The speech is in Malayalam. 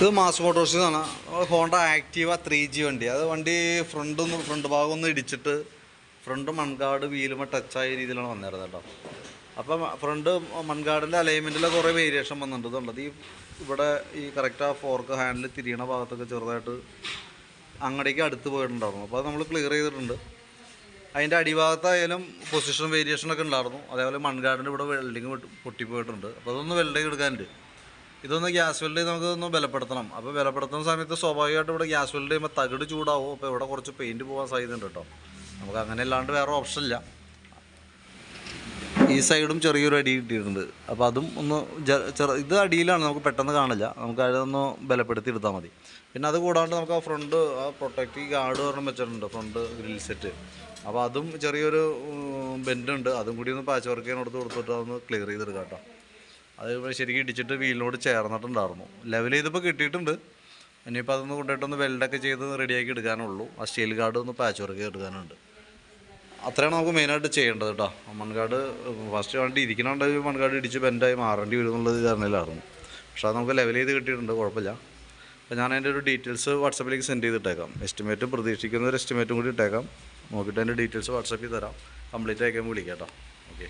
ഇത് മാസ് മോട്ടോഴ്സിൽ നിന്നാണ് ഹോണ്ട ആക്റ്റീവ ത്രീ ജി വണ്ടി. അത് വണ്ടി ഫ്രണ്ട് ഒന്ന് ഫ്രണ്ട് ഭാഗം ഒന്ന് ഇടിച്ചിട്ട് ഫ്രണ്ട് മൺകാട് വീലുമ ടച്ചായ രീതിയിലാണ് വന്നിരുന്നത് കേട്ടോ. അപ്പം ഫ്രണ്ട് മൺകാടിന്റെ അലൈൻമെന്റിലെ കുറേ വേരിയേഷൻ വന്നിട്ടുണ്ട്. ഇതുള്ളത് ഈ ഇവിടെ ഈ കറക്റ്റ് ആ ഫോർക്ക് ഹാൻഡിൽ തിരിയണ ഭാഗത്തൊക്കെ ചെറുതായിട്ട് അങ്ങടേക്ക് അടുത്ത് പോയിട്ടുണ്ടായിരുന്നു. അപ്പോൾ അത് നമ്മൾ ക്ലിയർ ചെയ്തിട്ടുണ്ട്. അതിന്റെ അടിഭാഗത്തായാലും പൊസിഷൻ വേരിയേഷനൊക്കെ ഉണ്ടായിരുന്നു. അതേപോലെ മൺകാടിന്റെ ഇവിടെ വെൽഡിങ് പൊട്ടിപ്പോയിട്ടുണ്ട്. അപ്പോൾ അതൊന്ന് വെൽഡിങ് എടുക്കാനുണ്ട്. ഇതൊന്ന് ഗ്യാസ് വെൽഡ് ചെയ്ത് നമുക്കൊന്ന് ബലപ്പെടുത്തണം. അപ്പോൾ ബലപ്പെടുത്തുന്ന സമയത്ത് സ്വാഭാവികമായിട്ട് ഇവിടെ ഗ്യാസ് വെൽഡ് ചെയ്യുമ്പോൾ തകിട് ചൂടാവും. അപ്പോൾ ഇവിടെ കുറച്ച് പെയിന്റ് പോകാൻ സാധ്യതയുണ്ട് കേട്ടോ. നമുക്ക് അങ്ങനെ അല്ലാണ്ട് വേറെ ഓപ്ഷൻ ഇല്ല. ഈ സൈഡും ചെറിയൊരു അടി കിട്ടിയിട്ടുണ്ട്. അപ്പോൾ അതും ഒന്ന് ഇത് അടിയിലാണ്. നമുക്ക് പെട്ടെന്ന് കാണില്ല. നമുക്ക് അതൊന്ന് ബലപ്പെടുത്തി എടുത്താൽ മതി. പിന്നെ അത് കൂടാണ്ട് നമുക്ക് ആ ഫ്രണ്ട് ആ പ്രൊട്ടക്റ്റ് ഗാർഡ് പറഞ്ഞ് വെച്ചിട്ടുണ്ട്. ഫ്രണ്ട് ഗ്രിൽ സെറ്റ് അപ്പോൾ അതും ചെറിയൊരു ബെൻഡുണ്ട്. അതും കൂടി ഒന്ന് പാച്ച് വർക്ക് ചെയ്യാൻ കൊടുത്ത് കൊടുത്തിട്ട് അതൊന്ന് ക്ലിയർ ചെയ്തെടുക്കാം കേട്ടോ. അത് ശരിക്കും ഇടിച്ചിട്ട് വീലിനോട് ചേർന്നിട്ടുണ്ടായിരുന്നു. ലെവൽ ചെയ്തപ്പോൾ കിട്ടിയിട്ടുണ്ട്. ഇനിയിപ്പോൾ അതൊന്ന് കൊണ്ടുപോയിട്ടൊന്ന് വെൽഡൊക്കെ ചെയ്ത് റെഡിയാക്കി എടുക്കാനുള്ളൂ. ആ സ്റ്റീൽ ഗാർഡ് ഒന്ന് പാച്ച് വർക്ക് എടുക്കാനുണ്ട്. അത്രയാണ് നമുക്ക് മെയിനായിട്ട് ചെയ്യേണ്ടത് കേട്ടോ മൺകാട് ഫസ്റ്റ് വണ്ടി ഇരിക്കണോണ്ട് മൺകാട് ഇടിച്ച് ബെൻഡായി മാറേണ്ടി വരും എന്നുള്ളത് ധാരണയിലായിരുന്നു പക്ഷേ അത് നമുക്ക് ലെവൽ ചെയ്ത് കിട്ടിയിട്ടുണ്ട് കുഴപ്പമില്ല. അപ്പോൾ ഞാൻ അതിന്റെ ഒരു ഡീറ്റെയിൽസ് വാട്സപ്പിലേക്ക് സെൻഡ് ചെയ്തിട്ടേക്കാം. എസ്റ്റിമേറ്റ് പ്രതീക്ഷിക്കുന്ന ഒരു എസ്റ്റിമേറ്റും കൂടി ഇട്ടേക്കാം. നോക്കിയിട്ട് അതിന്റെ ഡീറ്റെയിൽസ് വാട്സപ്പിൽ തരാം. കംപ്ലീറ്റ് ആയിക്കാൻ വിളിക്കാം കേട്ടോ ഓക്കെ